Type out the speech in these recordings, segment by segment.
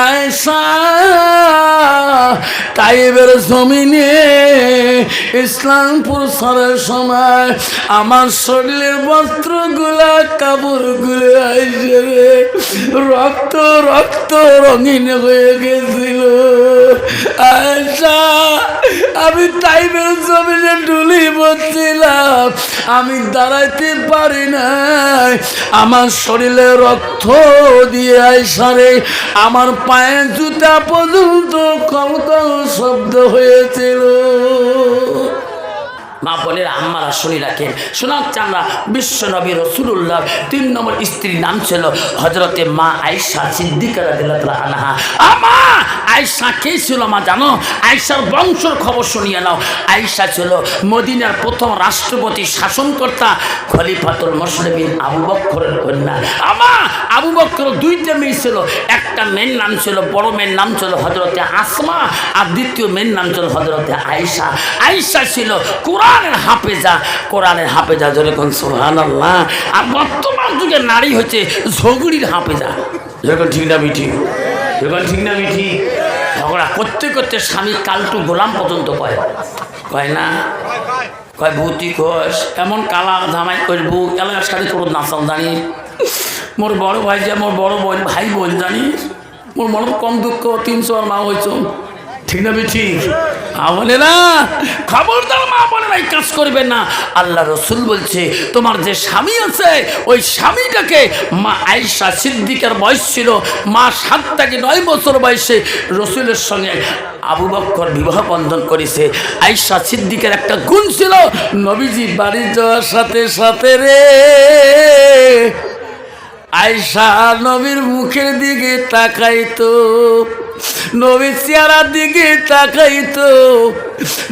আয়সা জমিনে ইসলামপুর সরের সময় আমার শরীরের বস্ত্রগুলা কাপড়গুলো আইসে রে, রক্ত রক্ত রঙিন হয়ে গেছিল। আয়সা আমি তাইবের জমিনে ডুলি বলছিলাম আমি দাঁড়াইতে পারি নাই। আমার শরীরে রক্ত দিয়ে আইসারে আমার পায়ে জুতা পর্যন্ত কলকল শব্দ হয়েছিল। মা বোনের আম্মারা শুনি রাখেন। সোনার চামড়া বিশ্ব নবী রসুল্লাহ তিন নম্বর স্ত্রীর নাম ছিল হজরতে মা আয়সা সিদ্দিকা রাদিয়াল্লাহু আনহা। আমা আয়সা কে ছিল মা জানো? আয়সার বংশর খবর শুনিয়ে নাও। আয়সা ছিল মদিনার প্রথম রাষ্ট্রপতি, শাসনকর্তা, খলিফাতুল মুসলিমিন আবু বক্করের কন্যা। আমা, আবু বক্কর দুইটা মেয়ে ছিল। একটা মেয়ের নাম ছিল, বড় মেয়ের নাম ছিল হজরতে আসমা, আর দ্বিতীয় মেয়ের নাম ছিল হজরতে আয়সা আয়সা ছিল কোরআনের হাফেজা কোরআনের হাফেজা যেরকম সোহান আল্লাহ আর বর্তমান যুগে নারী হচ্ছে ঝগড়ির হাফেজা। যেরকম ঠিক না মিঠি? যেরকম ঠিক না মিঠি? ঝগড়া করতে করতে স্বামী কালটু গোলাম পর্যন্ত কয়। কয় না? কয় ভূতি ঘোষ এমন কালা ধামাই করব এলাকার সাথে তোর নাচাল জানিস মোর বড় ভাই যে, মোর বড় বোন, ভাই বোন জানিস? মোর মনে কম দুঃখ, তিনশো আর মা হয়েছ ঠিক না ঠিক বলে না, খবরদার মা বলে না কাজ করবে না। আল্লাহ রসুল বলছে, তোমার যে স্বামী আছে, ওই স্বামীটাকে মা আয়সা সিদ্দিকের বয়স ছিল, মা সাত থেকে নয় বছর বয়সে রসুলের সঙ্গে আবু বক্কর বিবাহ বন্ধন করেছে। আয়সা সিদ্দিকের একটা গুণ ছিল, নবীজি বাড়ি যাওয়ার সাথে সাথে রে আয়সা নবীর মুখের দিকে তাকাইতো, নবীর চেহারার দিকে তাকাইতো।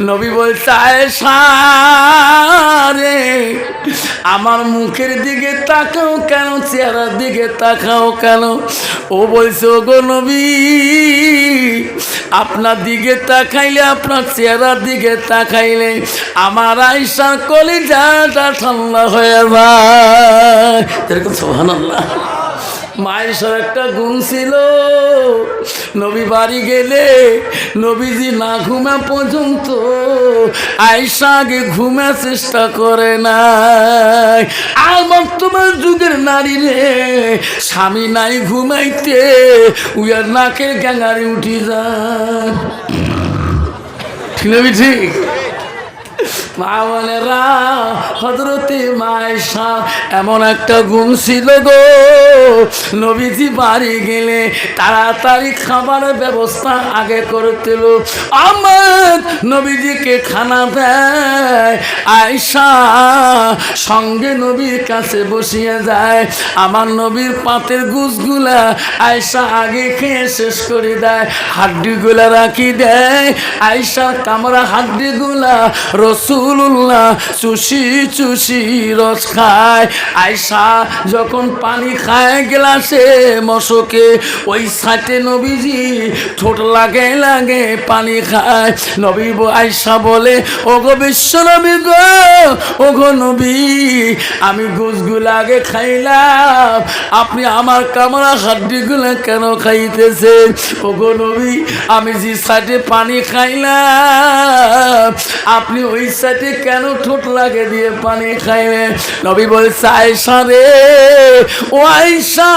নবী বলছে আয়সা রে, আমার মুখের দিকে তাকাও কেন, চেহারার দিকে তাকাও কেন? ও বলছে গো নবী আপনার দিকে তাকাইলে, আপনার চেহারার দিকে তাকাইলে আমার আয়সার কলিজাটা ঠান্ডা হয়ে যায়। এরকম সোহান আল্লাহ মায়ের একটা গুণ ছিল। নবী বাড়ি গেলে নবীজি না ঘুমা পর্যন্ত আয়সা আগে ঘুমা চেষ্টা করে না আর বর্তমান যুগের নারী রে, স্বামী নাই ঘুমাইতে, উয়ার নাকের গ্যাঙারি উঠি যায়। ঠিক না ঠিক? এমন একটা গুণ ছিল গো। নবীজি বাড়ি গেলে তাড়াতাড়ি খাবারের ব্যবস্থা আগে করতেল। আমার নবীজিকে খানা দেয় আয়সা সঙ্গে নবীর কাছে বসিয়ে যায় আমার নবীর পাতের গুছগুলা আয়সা আগে খেয়ে শেষ করে দেয়। হাড্ডিগুলা রাখি দেয় আয়সার কামরা হাড্ডিগুলা রসুল্লাহ চুষি চুষি রস খায়। আয়সা যখন পানি খায় গ্লাসে মশকে, ওই সাথে নবীজি ঠোঁট লাগে লাগে পানি খায়। নবী আয়সা বলে, ওগো বিশ্ব নবী গো, ওগো নবী, আমি গুছগুলো আগে খাইলাম। আপনি আমার কামরা হাড্ডিগুলো কেন খাইতেছেন? ওগো নবী, আমি যে সাইডে পানি খাইলাম, আপনি ওই সাইডে কেন ঠোঁট লাগে দিয়ে পানি খাইলেন নবী বলছে আয়সা রে, ও আয়সা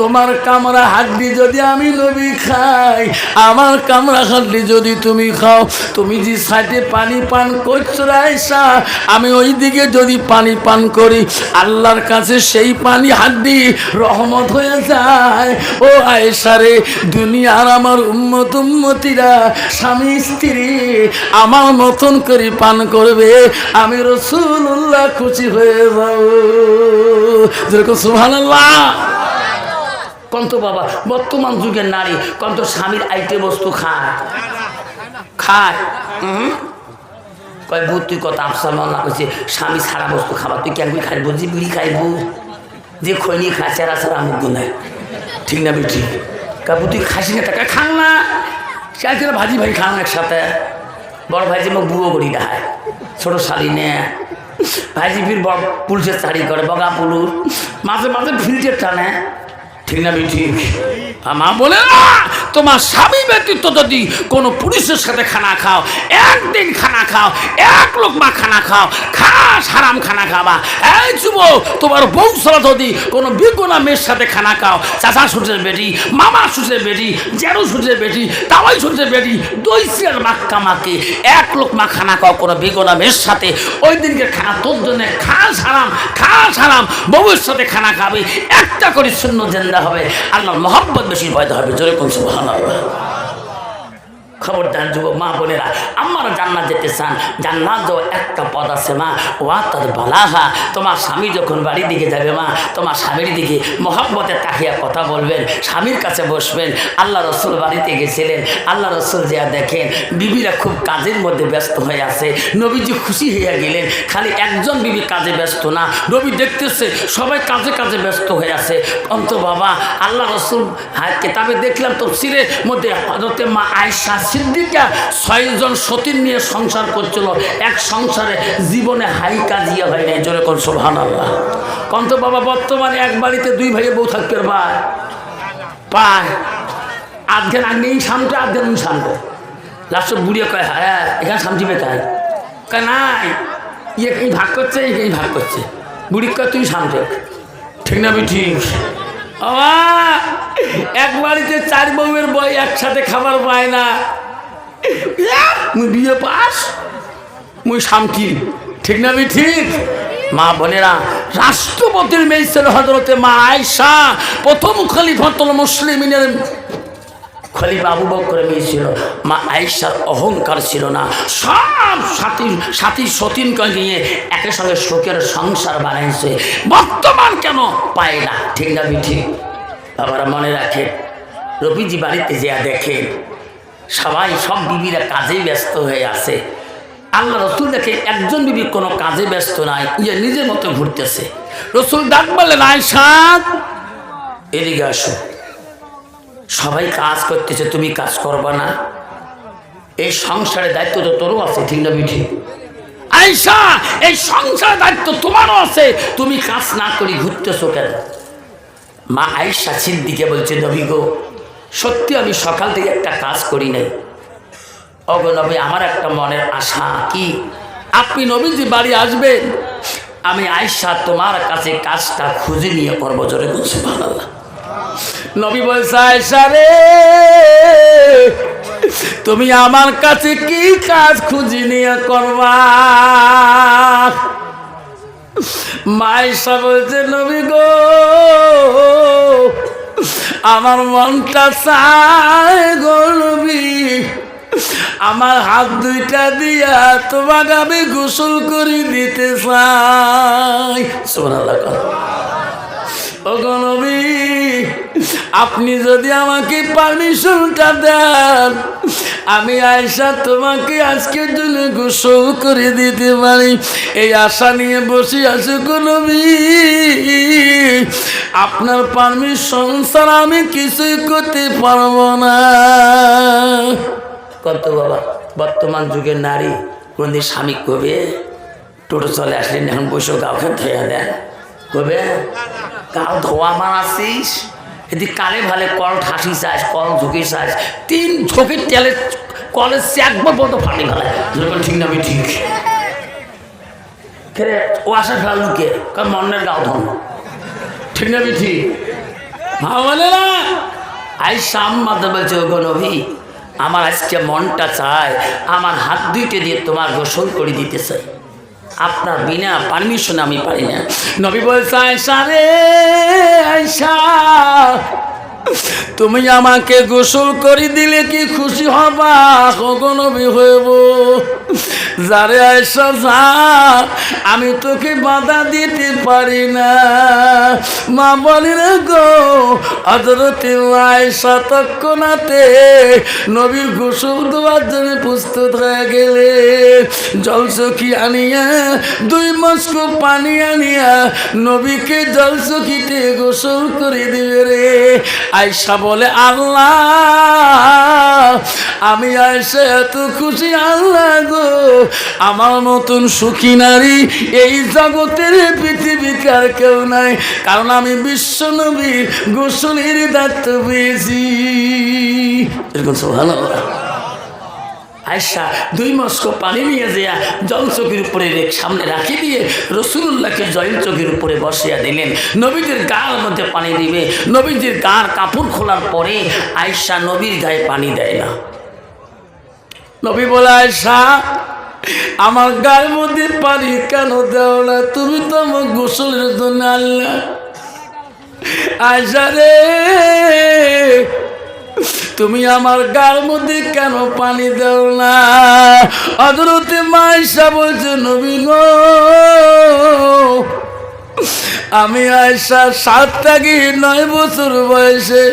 তোমার কামরা হাড্ডি যদি আমি নবী খাই, আমার কামরা হাড্ডি যদি তুমি খাও, তুমি যে সাইডে পানি পান করছ আয়সা আমি ওই দিকে যদি পানি পান করি, আল্লাহর কাছে সেই পানি হাড্ডি রহমত হয়ে যায়। ও আয়সা রে, দুনিয়ার আমার উম্মত উম্মতিরা স্বামী স্ত্রী আমার মতন করে পান করবে, আমি রসুল্লাহ খুশি হয়ে যাব যেরকম সুবহানাল্লাহ। কন্ত বাবা, বর্তমান যুগের নারী, কন্ত স্বামীর আইটে বস্তু খায়। খায়। তুই কত আফসার করছে স্বামী সারা বস্তু খাবার, তুই কেন খাইব যে বিড়ি খাইব? যে খৈনি খা চেরা ছাড়া গুনায় ঠিক না বেটি কাবু তুই খাসি না টাকা খান না। সে ভাজি ভাই খান একসাথে। বড় ভাইজি মোক বুয়ো করি দেখায় ছোট শাড়ি নেয় ভাইজি ফির পুলিশের শাড়ি করে, বগা পুলুর। মাঝে মাঝে ফিল্টের টানে ঠিক না, ঠিক। মা বলে না তোমার স্বামী ব্যতীত যদি কোনো পুরুষের সাথে খানা খাও, একদিন খানা খাও, এক লোক মা খানা খাও, খাস হারাম খানা খাবা। এই যুব তোমার বউ ছাড়া যদি কোনো বিগুনা মেয়ের সাথে খানা খাও, চাচা সুটের বেটি, মামা সুটের বেটি জেরু সুটের বেটি তাওয়াই সুটের বেটি দই সিয়ার মাক্কা মাকে এক লোক মা খানা খাও কোনো বিগুনা মেয়ের সাথে, ওই দিনকে খানা, তোর জন্য খাস হারাম খাস হারাম, বউয়ের সাথে খানা খাবে, একটা করে শূন্য জেন্দা হবে। আল্লাহর মহব্বত বেশি পয়দা হবে জোরে কোন なる খবরদার যুবক, মা বোনেরা, আমার জান্নাত যেতে চান, জান্নাত যাও একটা পদ আছে মা। ওয়া তার বালাহা তোমার স্বামী যখন বাড়ির দিকে যাবে মা, তোমার স্বামীর দিকে মহাব্বতে তাকিয়া কথা বলবেন, স্বামীর কাছে বসবেন। আল্লাহ রসুল বাড়িতে গেছিলেন, আল্লাহ রসুল যা দেখেন, বিবিরা খুব কাজের মধ্যে ব্যস্ত হয়ে আছে। নবীজি খুশি হইয়া গেলেন, খালি একজন বিবি কাজে ব্যস্ত না, নবী দেখতেছে সবাই কাজে কাজে ব্যস্ত হয়ে আছে। অন্ত বাবা, আল্লাহ রসুল হ্যাঁ কেতাবে দেখলাম তফসিরের মধ্যে হজরতে মা আয়সা সিদ্দিকা ছয়জন সতীন নিয়ে সংসার করছিল। এক সংসারে জীবনে হাই কাজিয়া হয় নাই। জোরে কোন সোভান আল্লাহ কন্ত বাবা, বর্তমানে এক বাড়িতে দুই ভাইয়ে বউ থাকতে পায় পায়। আধঘেন আগেই সামটে আধঘেন সামটে লাস্ট বুড়িয়ে কয় হ্যাঁ এখানে সামটিবে কায় কয়, নাই। ইয়ে এই ভাগ করছে, এই ভাগ করছে। বুড়ি কয়, তুই সামটে ঠিক না বি ঠিক। এক বাড়িতে চার বউয়ের বই একসাথে খাবার পায় না। মুই বিয়ে পাস? মুই সামকি ঠিক না বি ঠিক? মা বোনেরা, রাষ্ট্রপতির মেয়ে ছিল হজরতে মা আয়সা প্রথম খলিফাতুল মুসলিমিনের খলিফা আবু বকরের মেয়ে ছিল। মা আয়েশার অহংকার ছিল না। সব সাথী সাথী সতীনকে নিয়ে একের সঙ্গে শোকের সংসার বানাইছে। বর্তমান কেন পায় না? ঠিক না বি ঠিক? বাবারা মনে রাখে, রবিজি বাড়িতে যা দেখেন সবাই সব বিবিরা কাজে ব্যস্ত হয়ে আছে। আল্লাহ রসুল দেখে একজন বিবি কোনো কাজে ব্যস্ত নাই ইয়ে নিজের মতো ঘুরতেছে। রসুল ডাক বললেন আয়সা এদিকে আসো। সবাই কাজ করতেছে, তুমি কাজ করবা না। এই সংসারের দায়িত্ব তো তোরও আছে, ঠিক না বিঠি আইসা এই সংসারের দায়িত্ব তোমারও আছে। তুমি কাজ না করি, ঘুরতেছো কেন? মা আইসা সিদ্দিকে বলছে, নবী গো সত্যি আমি সকাল থেকে একটা কাজ করি নাই। অগো নবী, আমার একটা মনের আশা কি? আপনি নবীজি বাড়ি আসবেন, আমি আইসা তোমার কাছে কাজটা খুঁজে নিয়ে করব জোরে বলছি ভালো নবী বলছে আয়সা রে, তুমি আমার কাছে কি কাজ খুঁজে নিয়ে করবা? মাইসা বলছে, নবী গো আমার মনটা চায় গলবি। আমার হাত দুইটা দিয়া তোমাকে আমি গোসল করে দিতে চাই। সোনাল্লাহ আপনি যদি আমাকে পারমিশনটা দেন, আমি আয়সা তোমাকে আজকের জন্য গোসল করে দিতে পারি। এই আশা নিয়ে বসে আছো নবী। আপনার পারমিশন ছাড়া আমি কিছুই করতে পারব না। কত বাবা, বর্তমান যুগের নারী, কোনদিন স্বামী কবে? টোটো চলে আসলেন, এখন বসে কাউকে ধোয়া দেন। কবে? কাল ধোয়া মারাছিস এদিক কালে ভালে কল ঠাসি চাস কল ঝুঁকি চাস তিন ঝুঁকির তেলে কলের একবার বলতো ফাটি ফেলায় ঠিক না, আমি ঠিক। ফেরে ও আসা ফেলালুকে কারণ মনের গাও ধন ঠিক না ঠিক। মা বলে না? আই শাম মাত্র বলছে ও নবী, আমার আজকে মনটা চায়, আমার হাত দুইটে দিয়ে তোমার গোসল করে দিতে চাই। আপনার বিনা পারমিশন আমি পারি না। নবী বলছে আয়সা রে আয়সা তুমি আমাকে গোসল করে দিলে কি খুশি হবা? নবী হইব। যারে আয়সা যা, আমি তোকে বাধা দিতে পারি না। মা বলি রে গো হজরতে আয়সা তৎক্ষণাতে নবীর গোসল দেওয়ার জন্য প্রস্তুত হয়ে গেলে। জলসখি আনিয়া, দুই মস্ক পানি আনিয়া নবীকে জলসখিতে গোসল করে দিবে রে। আয়সা বলে, আল্লাহ, আমি আয়সা, এত খুশি, আল্লাহ গো। আমার নতুন সুখী নারী এই জগতের পৃথিবীতে আর কেউ নাই, কারণ আমি বিশ্ব নবীর গোসলের দায়িত্ব পেয়েছি। এরকম ভালো আয়সা দুই মস্ক পানি নিয়ে যেয়া জল চোখের উপরে সামনে রাখি দিয়ে রসুল্লাহকে জল চোখের উপরে বসিয়া দিলেন। নবীদের গার মধ্যে পানি দিবে। নবীদের গার কাপড় খোলার পরে আয়সা নবীর গায়ে পানি দেয় না। নবী বলে আয়সা আমার গায়ের মধ্যে পানি কেন দেও না? তুমি তো আমার গোসলের জন্য আল্লাহ। আয়সা রে তুমি আমার গার মধ্যে কেন পানি দাও না? অদরতে মাইসা বলছে, নবী গো, আমি আয়সা সাত থেকে নয় বছর বয়সে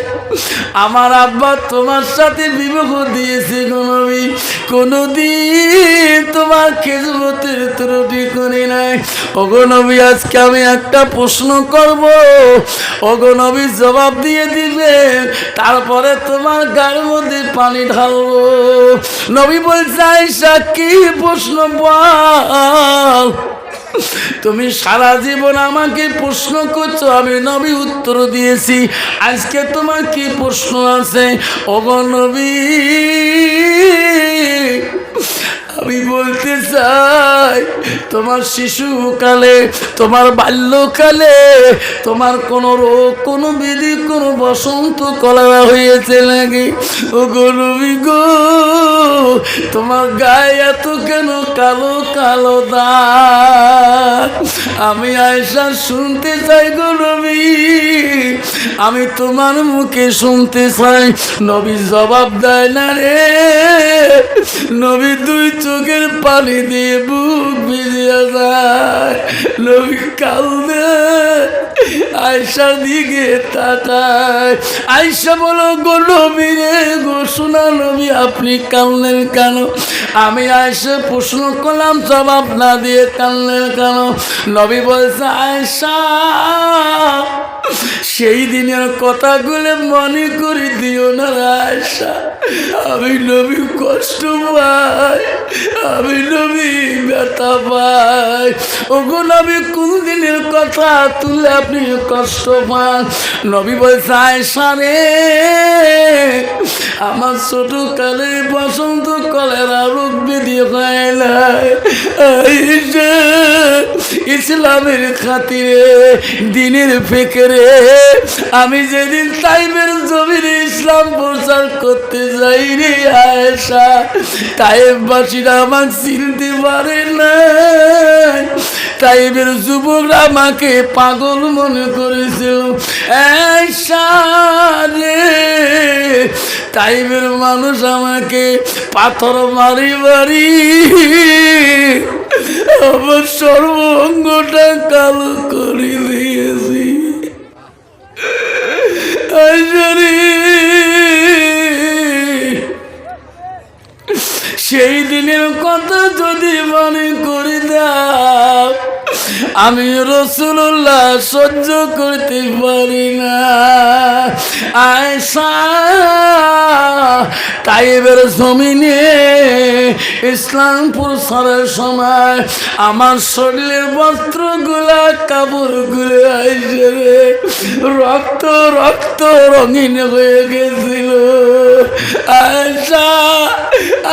আমার আব্বা তোমার সাথে বিবাহ দিয়েছে নবী। কোনোদিন তোমার খেজমতের ত্রুটি করি নাই। আজকে আমি একটা প্রশ্ন করব। জবাব দিয়ে দিবে তারপরে তোমার গায়ের মধ্যে পানি ঢালবো। নবী বলছে আয়সা কি প্রশ্ন বল? তুমি সারা জীবন আমাকে প্রশ্ন করছ, আমি নবী উত্তর দিয়েছি। আজকে তোমার কি প্রশ্ন আছে? ওগো নবী আমি বলতে চাই, তোমার শিশুকালে তোমার বাল্যকালে, তোমার কোনো রোগ, কোনো বিধি কোনো বসন্ত কলেরা হয়েছে নাকি? ও গো নবী গো, তোমার গায়ে এত কেন কালো কালো দাগ? আমি আয়সা শুনতে চাই গো আমি তোমার মুখে শুনতে চাই। নবী জবাব দেয় না রে, নবী দুই চোখের পানি দিয়ে বুক ভিজিয়ে যায়। নবী কালদে আয়সার দিকে তাকায়। আয়সা বলো, গো নবী রে, গো সোনা নবী, আপনি কানলেন কেন? আমি আয়সা প্রশ্ন করলাম, জবাব না দিয়ে কানলেন কেন? নবী বলছে আয়সা সেই দিনের কথাগুলো মনে করে দিও না আয়সা আমি নবী কষ্ট পাই। আমি নবী ব্যথা পাই ওগো নবী কোন দিনের কথা তুলে আপনি কষ্ট পান? নবী বলছে সারে আমার ছোট কালে বসন্ত কলেরা রোগ হয় নাই। আয়সা, ইসলামের খাতিরে, দিনের ফেকরে। আমি যেদিন তাইবের জমিনে ইসলাম প্রচার করতে যাই রে আয়েশা, তাইববাসীরা আমার চিনতে পারে না তাইবের যুবকরা আমাকে পাগল মনে করেছিল। আয়েশা রে তাইবের মানুষ আমাকে পাথর মারি মারি। আমার সর্বঙ্গটা কালো করে দিয়েছি। সেই দিনের কথা যদি মনে করি দাও আমি রসুল্লাহ সহ্য করতে পারি না। আয়সা তাইবের জমিনে ইসলাম প্রসারের সময় আমার শরীরের বস্ত্রগুলা কাপড়গুলো আইসে রে। রক্ত রক্ত রঙিন হয়ে গেছিল।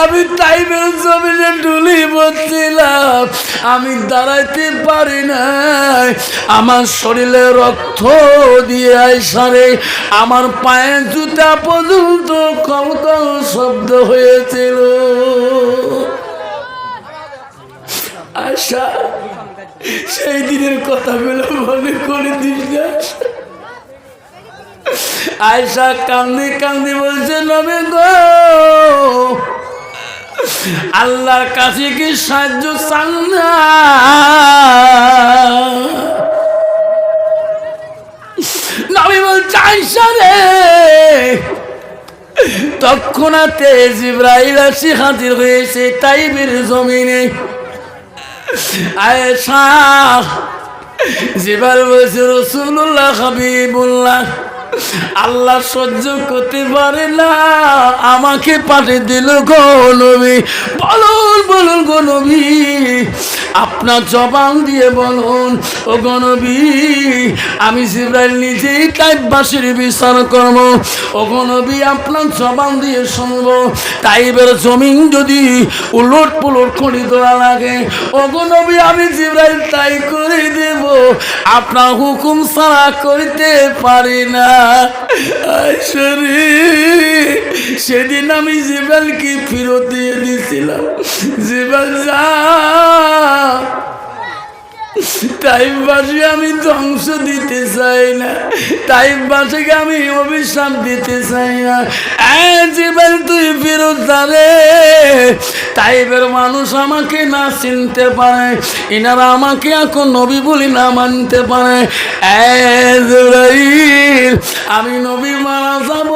আমি তাইবের জমিনে ডুলি বলছিলাম আমি দাঁড়াইতে পারি নাই। আমার শরীরে রক্ত দিয়ে আইসারে আমার পায়ের জুতা পর্যন্ত কল কল শব্দ হয়েছিল। আশা সেই দিনের কথাগুলো মনে করে দিস না। আয়সা কান্দি কান্দি বলছে, নবে গো, আল্লাহর কাছে কি সাহায্য চান না? নবী বলছে আয়সা রে, তৎক্ষণাতে জিব্রাইল আসি হাজির হয়েছে তাইবের জমিনে। আয়েশা জিবার বলছে রসুল্লাহ হাবিবুল্লাহ আল্লাহ সহ্য করতে পারে না। আমাকে পাঠিয়ে দিল গো নবী। বলুন বলুন গো আপনার জবান দিয়ে বলুন, ও গণবী, আমি জিব্রাইল নিজেই কাইবাসীর বিচার করব। ও গণবী, আপনার জবান দিয়ে শুনব। তাইবের জমিন যদি উলট পুলট করি দেওয়া লাগে, ও গণবী, আমি জিব্রাইল তাই করে দেব। আপনার হুকুম ছাড়া করতে পারি না। সেদিন আমি জিব্রাইলকে ফেরত দিয়ে দিয়েছিলাম। জিব্রাইল যা টাইমবাসী আমি ধ্বংস দিতে চাই না। টাইমবাসীকে আমি অভিশাপ দিতে চাই না। জীবন তুই ফেরত যাবে টাইপের মানুষ আমাকে না চিনতে পারে। এনারা আমাকে এখন নবী বলি না মানতে পারে। আমি নবী মারা যাব।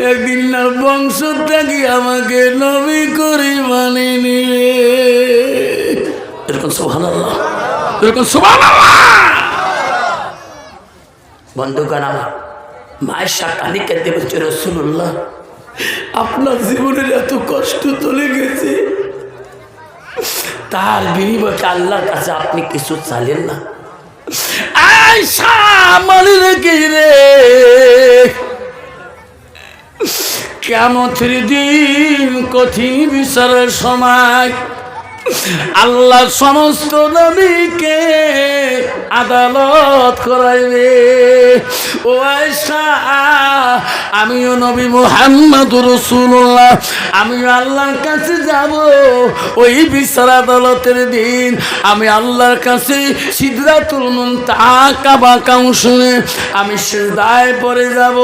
একদিন না বংশ থেকে আমাকে নবী করে মানে নিবে এরকম সোহান এরকম সোহান বন্ধুগণ আমার মায়ের সাকানি কেঁদে বলছে রসুল্লাহ আপনার জীবনের এত কষ্ট চলে গেছে। তার বিনিময়ে আল্লাহর কাছে আপনি কিছু চালেন না। আয়সা রেখে রে। কেমন দিন কঠিন বিচারের সময় আল্লাহ সমস্ত নবীকে আদালত করাইবে। ও আয়সা আমিও নবী মোহাম্মদ রসুল্লাহ আমিও আল্লাহর কাছে যাব। ওই বিচার আদালতের দিন আমি আল্লাহর কাছে সিদ্ধাতুল মুনতাকা কাউন্সিলে আমি সিজদায় পড়ে যাব।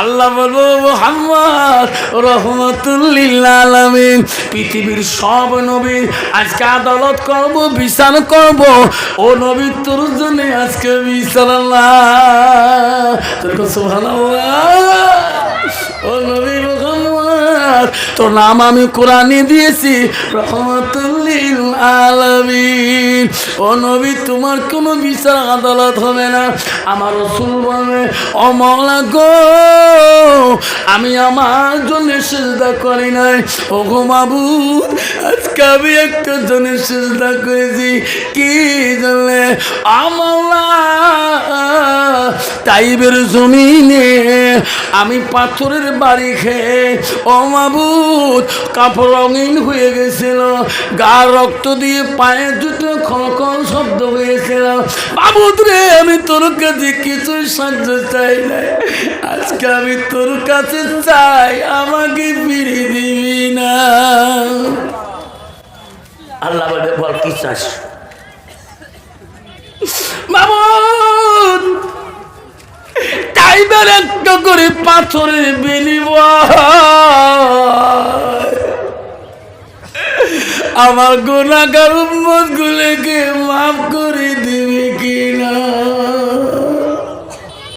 আল্লাহ বলব, মোহাম্মদ রহমতুল্লিল আলামিন, পৃথিবীর সব নবী আজকে আদালত করব, বিচার করব। ও নবী তোর জন্য আজকে বিচার আল্লাহ। তোর সুবহানাল্লাহ। ও নবী তোর নাম আমি কোরআনে দিয়েছি। রহমতুল্লিল আলামিন। ও নবী, তোমার কোনো বিচার আদালত হবে না। আমার রসুল বলবে, ও মৌলা গো, আমি আমার জন্য সেজদা করি নাই। ও গো মাবুদ, আজকে আমি একটা জনের সেজদা করেছি। কি জানলে আমলা টাইবের জমিনে আমি পাথরের বাড়ি খেয়ে অমাবুত কাপড় রঙিন হয়ে গেছিল। গা রক্ত দিয়ে পায়ে দুটো খলকল শব্দ হয়েছিল। বাবুদ রে আমি তোর কাছে কিছুই সাহায্য চাই না। আজকে আমি তোর কাছে চাই আমাকে ফিরে দিবি না। আল্লাহ বলে বল কি চাস? মামুন টাইবার একটা করে পাথরে বিনিময়। আমার গোনাগার উন্মত গুলোকে মাফ করে দি